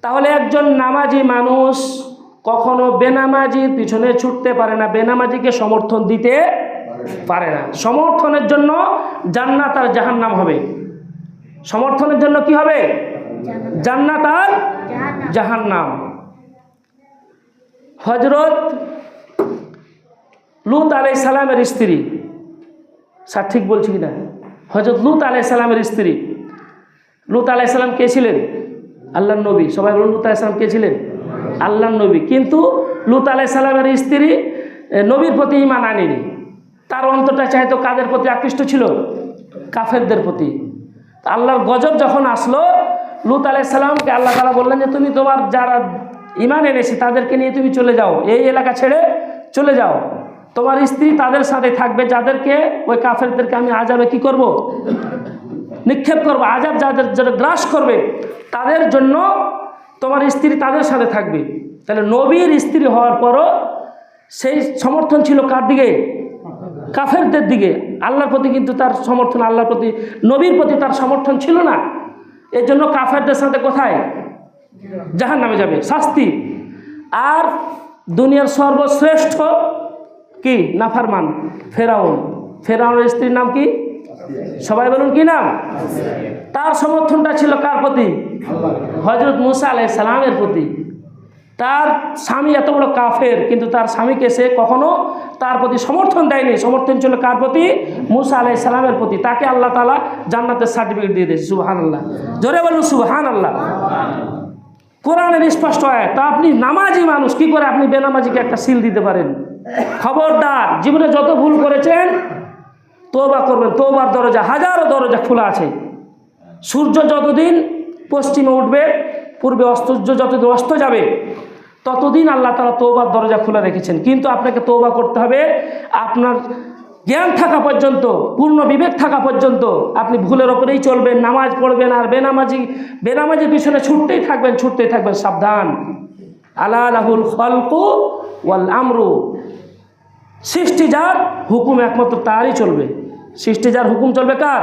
তাহলে একজন নামাজি মানুষ কখনো বেনামাজির পিছনে ছুটতে পারে না, বেনামাজিকে সমর্থন দিতে পারে না। সমর্থনের জন্য জান্নাত আর জাহান্নাম হবে। সমর্থনের জন্য কি হবে? জান্নাত আর জাহান্নাম। হজরত লুত আলাই সালামের স্ত্রী, স্যার ঠিক বলছি কিনা? হজরত লুত আলাই সালামের স্ত্রী। লুত আলাই সালাম কে ছিলেন? আল্লাহ নবী। সবাই বলুন, লুত আলাই সালাম কে ছিলেন? আল্লাহ নবী। কিন্তু লুত আলাই সালামের স্ত্রী নবীর প্রতি ইমান আনেনি। তার অন্তরটা চাইতো কাদের প্রতি আকৃষ্ট ছিল? কাফেরদের প্রতি। আল্লাহর গজব যখন আসলো, লুত আলাই সালামকে আল্লাহ তালা বললেন যে, তুমি তোমার যারা ইমান এনেছে, তাদেরকে নিয়ে তুমি চলে যাও। এই এলাকা ছেড়ে চলে যাও। তোমার স্ত্রী তাদের সাথে থাকবে, যাদেরকে, ওই কাফেরদেরকে আমি আজাবে কি করব? নিক্ষেপ করব, আজাব যাদের যারা গ্রাস করবে, তাদের জন্য তোমার স্ত্রী তাদের সাথে থাকবে। তাহলে নবীর স্ত্রী হওয়ার পরও সেই সমর্থন ছিল কার দিকে? কাফেরদের দিকে। আল্লাহর প্রতি কিন্তু তার সমর্থন, আল্লাহর প্রতি, নবীর প্রতি তার সমর্থন ছিল না। এর জন্য কাফেরদের সাথে কোথায়? জাহান নামে যাবে। শাস্তি। আর দুনিয়ার সর্বশ্রেষ্ঠ কি? নাফারমান। ফেরাউন। ফেরাউনের স্ত্রীর নাম কি? সবাই বলুন কি নাম? তার সমর্থনটা ছিল কার প্রতি? হজরত মুসা আলাই সালামের প্রতি। তার স্বামী এত বড় কাফের, কিন্তু তার স্বামীকে সে কখনো তার প্রতি সমর্থন দেয়নি। সমর্থন ছিল কার প্রতি? মুসা আলাই সালামের প্রতি। তাকে আল্লাহ তালা জান্নাতের সার্টিফিকেট দিয়ে দিয়েছে। সুবাহান আল্লাহ জোরে বলুন সুবাহান আল্লাহ কোরআনের স্পষ্ট হয় তা আপনি নামাজি মানুষ, কি করে আপনি বেনামাজিকে একটা সিল দিতে পারেন? খবরদার, জীবনে যত ভুল করেছেন তোবা করবেন তোবার দরজা, হাজারো দরজা খোলা আছে। সূর্য যতদিন পশ্চিমে উঠবে, পূর্বে অস্ত যতদিন অস্ত যাবে, ততদিন আল্লাহ তালা তোবার দরজা খোলা রেখেছেন। কিন্তু আপনাকে তোবা করতে হবে, আপনার জ্ঞান থাকা পর্যন্ত, পূর্ণ বিবেক থাকা পর্যন্ত আপনি ভুলের ওপরেই চলবেন, নামাজ পড়বেন আর বেনামাজি, বেনামাজির পিছনে ছুটতেই থাকবেন ছুটতেই থাকবেন, সাবধান। আল্লাহ রাহুল খলকু ওয়াল আমরু। সৃষ্টি যার হুকুম একমাত্র তারই চলবে। সৃষ্টি যার হুকুম চলবে কার?